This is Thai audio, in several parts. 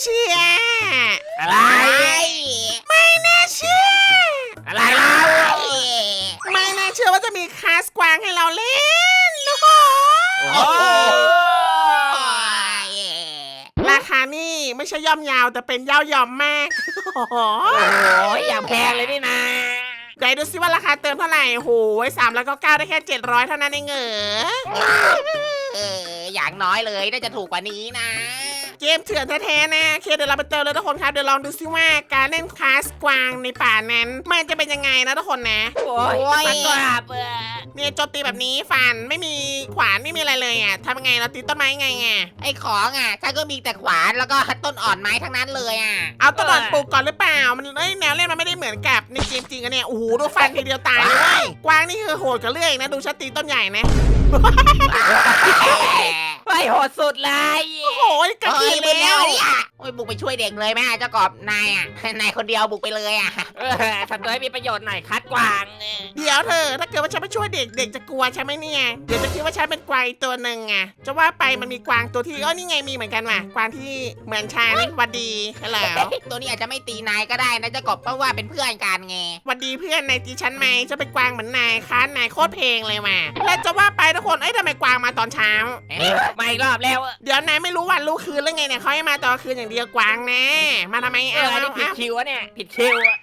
เชื่อ อะไร ไม่น่าเชื่อ อะไรเล่าไม่น่าเชื่อว่าจะมีคลาสกวางให้เราเล่นโอ้โหโอ้โหราคานี่ไม่ใช่ย่อมยาวแต่เป็นย่ายอมมากโอ้โหโอ้โหอย่างแพงเลยนี่นะไหนดูซิว่าราคาเติมเท่าไหร่โอ้โหสามแล้วก็เก้าได้แค่เจ็ดร้อยเท่านั้นเองเหรอ เอออย่างน้อยเลยน่าจะถูกกว่านี้นะ เกมเถื่อนแท้ๆนะโอเคเดี๋ยวเราไปเติมเลยทุกคนครับเดี๋ยวลองดูซิว่าการเล่นคลาสกวางในป่านั้น มันจะเป็นยังไงนะทุกคนนะ โอ้ยมันก็อาบเออเนี่ยโจมตีแบบนี้ฟันไม่มีขวานไม่มีอะไรเลยอะทำยังไงเราตีต้นไม้ไงไงไอ้ของอะฉันก็มีแต่ขวานแล้วก็ต้นอ่อนไม้ทั้งนั้นเลยอะเอาต้นอ่อนปลูกก่อนหรือเปล่า มันเอ้ยแนวเล่นมันไม่ได้เหมือนกับในเกมจริงอะเนี่ยโอ้โหดูฟันทีเดียวตายเลยเว้ยกวางนี่คือโหดกับเลื่อยนะดูชัดตีต้นใหญ่นะไอ้โหดสุดเลยโอ้โห กระเฮ้ขี่ยบุกแล้แล้ววเนี่ยโอ้ยบุกไปช่วยเด็กเลยแม่เจ้ากอบนายอะ นายคนเดียวบุกไปเลยอะเออทำตัวให้มีประโยชน์หน่อยคัดกวางเออเดี๋ยวเธอ ถ้าเกิดว่าฉันไปช่วยเด็กเด็กจะกลัวใช่ไหมเนี่ย เดี๋ยวจะคิดว่าฉันเป็นกวางอีกตัวหนึ่งไงจะว่าไปมันมีกวางตัวที่อ๋อนี่ไงมีเหมือนกันว่ะกวางที่เหมือนฉันหวัดดีฮัลโหลตัวนี้อาจจะไม่ตีนายก็ได้นะเจ้ากบเพราะว่าเป็นเพื่อนกันไงหวัดดีเพื่อนนายตีฉันไหมจะเป็นกวางเหมือนนายค้านนายโคตรเพลงเลยว่ะและจะว่าไปทุกคนเอ้ยทำไมกวางมาตอนเช้าเออมาอีกรอบแล้วเออเดี๋ยวนายไม่รู้วันรู้คืนแล้วไงเนี่ยเขาให้มาตอนคืนอย่างเดียวกวางแน่มาทำไมเอเอาออันเอานี้ผิดเอาคิวอะเนี่ย ผิดคิวอะ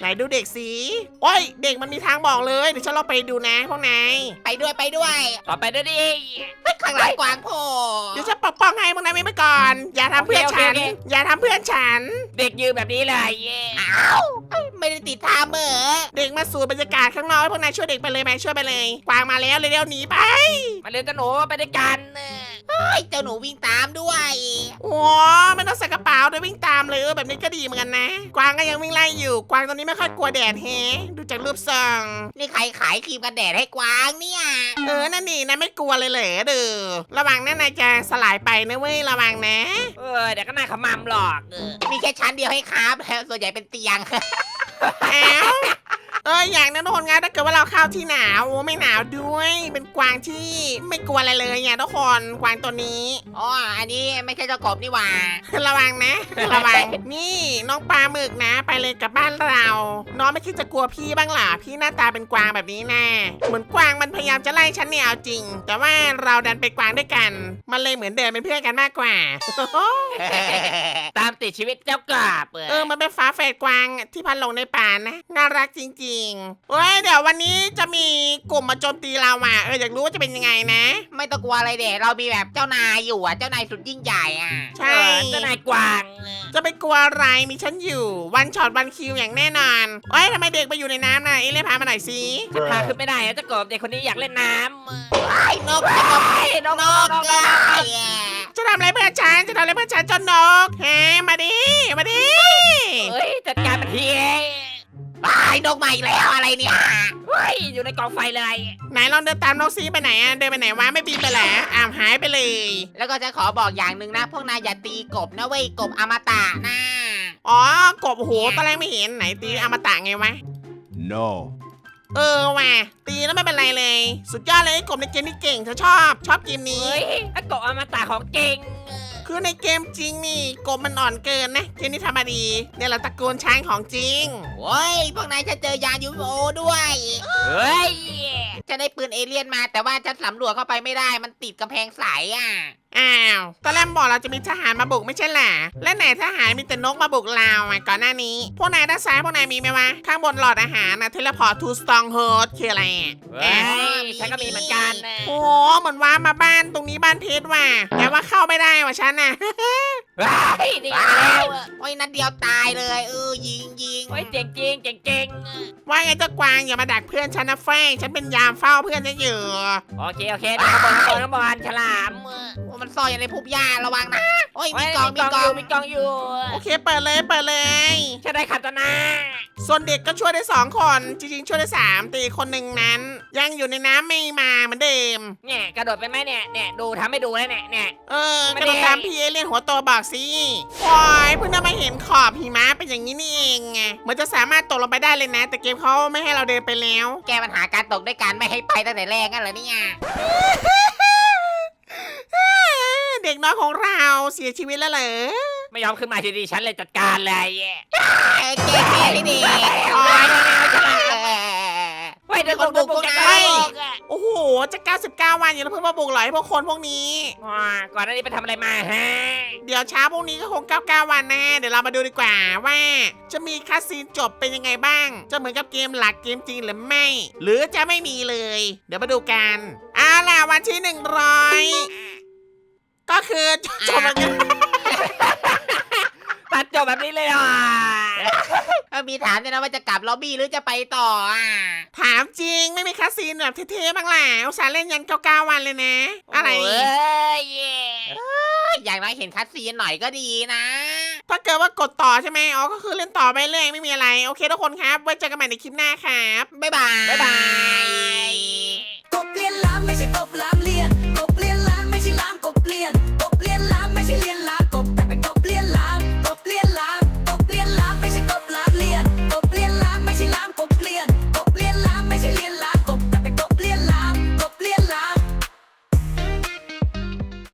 ไหนดูเด็กสิโอ้ย เด็กมันมีทางบอกเลยเดี๋ยวฉันลองไปดูนะพวกนายไปด้วยไปด้วยต่อไปด้วยดิเฮ้ยข้างหลังกวางโผล่เดี๋ยวฉันปกป้องให้พวกนายไม่ไปก่อน อย่าทำเพื่อนฉันอย่าทำเพื่อนฉัน เด็กยืนแบบนี้เลยเย้อ้าวเอ้ยไม่ได้ติดตามเหรอเด็กมาสู่บรรยากาศข้างนอกให้พวกนายช่วยเด็กไปเลยไหมช่วยไปเลย กวางมาแล้วเร็วๆหนีไป มาเรียนกันหนูไปด้วยกันเออ เฮ้ยเจ้าหนูวิ่งตามด้วยโอ้ไม่ต้องใส่กระเป๋าเดี๋ยววิ่งตามเลยเออแบบนี้ก็ดีเหมือนกันนะ กวางก็ยังวิ่งไล่อยู่ กวางตัวนี้ไม่ค่อยกลัวแดดแฮะดูจากรูปทรงนี่ใครขายครีมกันแดดให้กวางเนี่ยเออนั่นนี่นะไม่กลัวเลยเหรอเด้อระวังนะนายจะสลายไปนะเว้ยระวังนะ เออเดี๋ยวก็น่าขมำหรอกเออมีแค่ชั้นเดียวให้ครับแล้วส่วนใหญ่เป็นเตียง แอว เอออย่างนั้นทุกคนงานถ้าเกิดว่าเราเข้าที่หนาวโอ้ไม่หนาวด้วย เป็นกวางที่ไม่กลัวอะไรเลยเนี่ยทุกคนกวางตัวนี้ อ๋อ อันนี้ไม่ใช่เจ้ากบนี่หว่า ระวังนะ ระวัง นี่น้องปลาหมึกนะ ไปเลยกลับบ้านเรา น้องไม่คิดจะกลัวพี่บ้างเหรอพี่หน้าตาเป็นกวางแบบนี้แน่เหมือนกวางมันพยายามจะไล่ฉันเนี่ยเอาจริง แต่ว่าเราดันไปนกวางด้วยกัน มันเลยเหมือนเดินเป็นเพื่อนกันมากกว่า ตามติดชีวิตเจ้ากาบเอเอออมันเป็นฟ้าเฟดกวางที่พันลงในป่านะ น่ารักจริงๆเฮ้ยเดี๋ยววันนี้จะมีกลุ่มมาโจมตีเราอะเอออยากรู้ว่าจะเป็นยังไงนะ ไม่ต้องกลัวอะไรเด็เรามีแบบเจ้านายอยู่อะ เจ้านายสุดยิ่งใหญ่อะใช่ เออเจ้านายกวางเออจะไปกลัวอะไรมีฉันอยู่ วันช็อตวันคิวอย่างแน่นอนเฮ้ยทำไมเด็กไปอยู่ในน้ำน่ะเอเลี่ยนพามาหน่อยสิจะพาขึ้นไม่ได้อะเจ้ากบเด็กคนนี้อยากเล่นน้ำเออไอ้นกจะนกไอ้นกนนกกนกเลยจะทำอะไรเพื่อนฉันจะทำอะไรเพื่อนฉันเจนนกแฮมาดิมาดิ นกใหม่แล้วอะไรเนี่ยเฮ้ยอยู่ในกองไฟเลย ไหนลองเดินตามนกซีไปไหนอะเดินไปไหนวะไม่บินไปเหรออ้าวหายไปเลย แล้วก็จะขอบอกอย่างหนึ่งนะ พวกนายอย่าตีกบนะเว้ยกบอมตะนะ อ๋อกบโหตอนแรกไม่เห็นไหนตีอมตะไงวะ No. เออว่ะตีแล้วไม่เป็นไรเลย สุดยอดเลยไอ้กบในเกมนี่เก่งเธอชอบ ชอบเกมนี้เฮ้ยไอ้กบอมตะของจริง คือในเกมจริงนี่กบมันอ่อนเกินนะเกมนี้ทำมาดีเนี่ยเราตระกูลช้างของจริง โอ้ยพวกนายจะเจอยานยูโอด้วย เฮ้ย จะได้ปืนเอเลี่ยนมา แต่ว่าจะสำรวจเข้าไปไม่ได้ มันติดกำแพงใสอะ อ้าวตอนแรกบอกเราจะมีทหารมาบุกไม่ใช่เหรอและไหนทหารมีแต่นกมาบุกเราอะก่อนหน้านี้ พวกนายด้านซ้ายพวกนายมีไหมวะ ข้างบนหลอดอาหารนะเทเลพอร์ตทูสตองโฮสคืออะไรอะเฮ้ยฉันก็มีเหมือนกันนะโอ้โหเหมือนว่ามาบ้านตรงนี้บ้านเพชรว่ะแต่ว่าเข้าไม่ได้ว่ะฉันน่ะ เฮ้ยนี่มาแล้วอะโอ้ยนัดเดียวตายเลย เออยิงยิงเฮ้ยเจ๋งจริงเจ๋งจริงว่าไงเจ้ากวางอย่ามาดักเพื่อนฉันนะแฟงฉันเป็นยามเฝ้าเพื่อนฉันอยู่โอเคโอเคเดี๋ยวขบวนขบวนขบวนฉลามโอ้มันซ่อนอยู่ในพุ่มหญ้าระวังนะโอ้ยมีกล่องมีกล่องมีกล่องอยู่ โอเคเปิดเลยเปิดเลยฉันได้ขับตนา ส่วนเด็กก็ช่วยได้สองคน จริงๆ ช่วยได้สามแต่อีกคนหนึ่งนั้น ยังอยู่ในน้ำไม่มาเหมือนเดิม เนี่ยกระโดดไปไหมเนี่ยเนี่ยดูทำให้ดูแล้วเนี่ยเนี่ย เออไม่กได้ระโดดตามพี่เอเลี่ยนหัวโตบอกสิโอ้ยเพิ่งได้มาเห็นขอบหิมะเป็นอย่างนี้นี่เองไงเหมือนจะสามารถตกลงไปได้เลยนะ แต่เกมเขาไม่ให้เราเดินไปแล้ว แก้ปัญหาการตกด้วยการไม่ให้ไปตั้งแต่แรกกันเหรอเนี่ยเด็กน้อยของเราเสียชีวิตแล้วเหรอ ไม่ยอมขึ้นมาทีดีฉันเลยจัดการเลยเออเจ๊แค่นี่ดีโอ้ยไว้เดี๋ยวคนบุกบุกจะเฮ้ไปยโอ้โหจะ99 วันอยู่แล้วเพิ่งมาบุกเหรอไอ้พวกคนพวกนี้ก่อนหน้านี้ไปทำอะไรมาฮะ เดี๋ยวเช้าพรุ่งนี้ก็คง99 วันแน่เดี๋ยวเรามาดูดีกว่าว่า จะมีคัสซีนจบเป็นยังไงบ้าง จะเหมือนกับเกมหลักเกมจริงหรือไม่ หรือจะไม่มีเลย เดี๋ยวมาดูกันเอาล่ะวันที่ 100 ก็คือจบแล้วกันตัดจ บแบบนี้เลยอะเออมีถามด้วยนะว่าจะกลับล็อบบี้หรือจะไปต่ออะถามจริงไม่มีคัสซีนแบบเท่ๆบ้างล่ะอุตส่าห์เล่นยัน99วันเลยนะ อะไรเอ้ยอย่างน้อยเห็นคัดซีนหน่อยก็ดีนะ ถ้าเกิดว่ากดต่อใช่ไหไหมอ๋อ ก็คือเล่นต่อไปเรื่อยไม่มีอะไร โอเคทุกคนครับ ไว้เจอกันใหม่ในคลิปหน้าครับ บ๊ายบาย บ๊ายบายกบเลียนล้ำไม่ใช่กบล้ำ